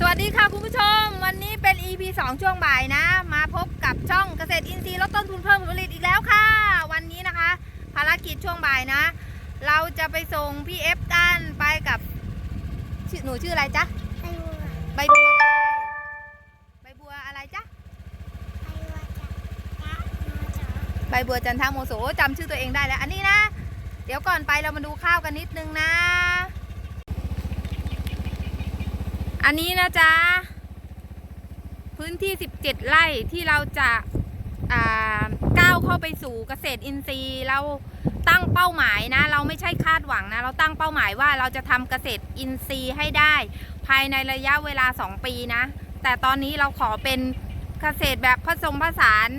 สวัสดีค่ะคุณผู้ชม วันนี้เป็น EP 2 ช่วงบ่ายนะ มาพบกับช่องเกษตรอินทรีย์ลดต้นทุนเพิ่มผลผลิตอีกแล้วค่ะ วันนี้นะคะ ภารกิจช่วงบ่ายนะ เราจะไปส่งพี่เอฟกันไปกับชื่อหนูชื่ออะไรจ๊ะไปวัวใบบัวใบบัวอะไรจ๊ะใบบัวจันทาโมโสจำชื่อตัวเองได้แล้ว อันนี้นะ เดี๋ยวก่อนไปเรามาดูข้าวกันนิดนึงนะ อันนี้นะจ๊ะ พื้นที่ 17 ไร่ที่เราจะก้าวเข้าไปสู่เกษตรอินทรีย์เราตั้งเป้าหมายนะ เราไม่ใช่คาดหวังนะ เราตั้งเป้าหมายว่าเราจะทำเกษตรอินทรีย์ให้ได้ ภายในระยะเวลา 2 ปีนะ แต่ตอนนี้เราขอเป็นเกษตรแบบผสมผสาน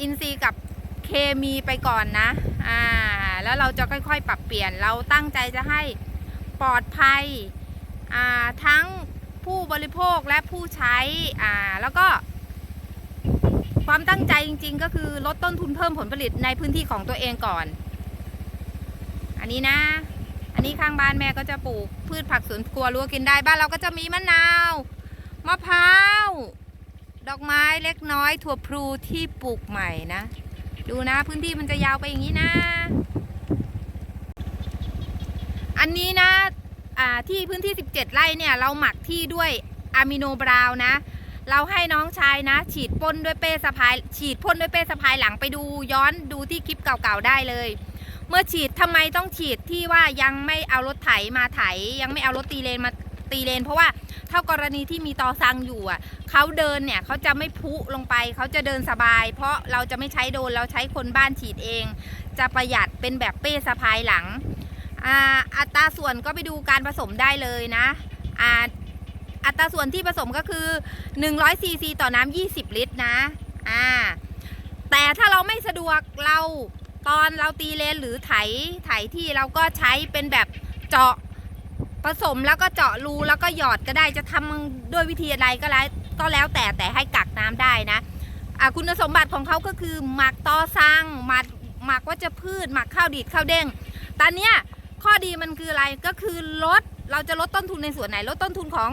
อินทรีย์กับเคมีไปก่อนนะ อ่า แล้วเราจะค่อยๆ ปรับเปลี่ยน เราตั้งใจจะให้ปลอดภัย ทั้งผู้บริโภคและผู้ใช้แล้วก็ ความตั้งใจจริง ๆ ก็คือลดต้นทุนเพิ่มผลผลิตในพื้นที่ของตัวเองก่อน อันนี้นะ อันนี้ข้างบ้านแม่ก็จะปลูกพืชผักสวนครัวรั้วกินได้บ้านเราก็จะมีมะนาวมะพร้าวดอกไม้เล็กน้อยถั่วพลูที่ปลูกใหม่นะ ดูนะพื้นที่มันจะยาวไปอย่างนี้นะ อันนี้นะ ที่พื้นที่ 17 ไร่เนี่ยเราหมักที่ด้วยอะมิโนบราวน์นะ เราให้น้องชายนะ ฉีดพ่นด้วยเป้สะพาย ฉีดพ่นด้วยเป้สะพายหลังไปดูย้อนดูที่คลิปเก่าๆได้เลย เมื่อฉีดทำไมต้องฉีดที่ว่ายังไม่เอารถไถมาไถ ยังไม่เอารถตีเลนมาตีเลน เพราะว่าเท่ากรณีที่มีตอซังอยู่อะเขาเดินเนี่ยเขาจะไม่พุลงไปเขาจะเดินสบาย เพราะเราจะไม่ใช้โดนเราใช้คนบ้านฉีดเอง จะประหยัดเป็นแบบเป้สะพายหลัง อัตราส่วนก็ไปดูการผสมได้เลยนะอัตราส่วนที่ผสมก็คือ100ซีซีต่อน้ำ20 ลิตรนะอ่าแต่ถ้าเราไม่สะดวกเราตอนเราตีเลนหรือไถไถที่เราก็ใช้เป็นแบบเจาะผสมแล้วก็เจาะรูแล้วก็หยอดก็ได้จะทำด้วยวิธีอะไรก็แล้วก็แล้วแต่แต่ให้กักน้ำได้นะะคุณสมบัติของเขาก็คือหมักตอซังหมักหมักวัชพืชหมักข้าวดีดข้าวเด้งตอนเนี้ย ข้อดีมันคืออะไรก็คือลดเราจะลดต้นทุนในส่วนไหน ลดต้นทุนของ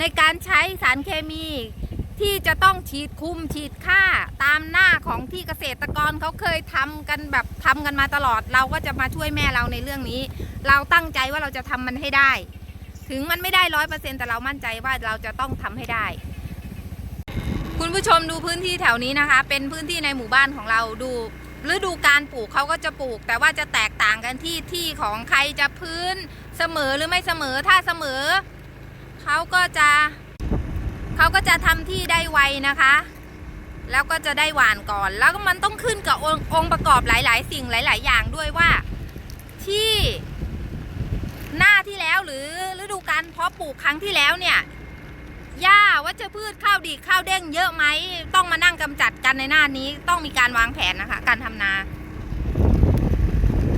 ในการใช้สารเคมีที่จะต้องฉีดคุมฉีดฆ่าตามหน้าของที่เกษตรกรเขาเคยทำกันแบบทำกันมาตลอด เราก็จะมาช่วยแม่เราในเรื่องนี้ เราตั้งใจว่าเราจะทำมันให้ได้ ถึงมันไม่ได้ร้อยเปอร์เซ็นต์แต่เรามั่นใจว่าเราจะต้องทำให้ได้ คุณผู้ชมดูพื้นที่แถวนี้นะคะ เป็นพื้นที่ในหมู่บ้านของเราดู ฤดูการปลูกเขาก็จะปลูก แต่ว่าจะแตกต่างกันที่ที่ของใครจะพื้นเสมอหรือไม่เสมอถ้าเสมอเขาก็จะเขาก็จะทำที่ได้ไวนะคะ แล้วก็จะได้หวานก่อน แล้วก็มันต้องขึ้นกับององค์ประกอบหลาย ๆ สิ่งหลาย ๆ อย่างด้วยว่าที่หน้าที่แล้วหรือฤดูการเพาะปลูกครั้งที่แล้วเนี่ย วัชพืชข้าวดีข้าวเด้งเยอะไหมต้องมานั่งกำจัดกันในหน้านี้ต้องมีการวางแผนนะคะ การทำนา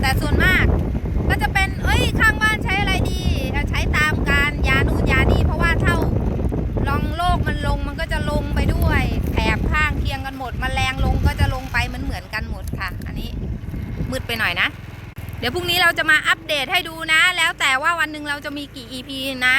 แต่ส่วนมากก็จะเป็น เอ้ยข้างบ้านใช้อะไรดีใช้ตามการยานูนยานี่เพราะว่าเท่าลองโลกมันลงมันก็จะลงไปด้วยแถบข้างเคียงกันหมดมแมลงลงก็จะลงไปเหมือนเหมือนกันหมดค่ะ อันนี้มืดไปหน่อยนะ เดี๋ยวพรุ่งนี้เราจะมาอัปเดตให้ดูนะ แล้วแต่ว่าวันหนึ่งเราจะมีกี่ EP นะ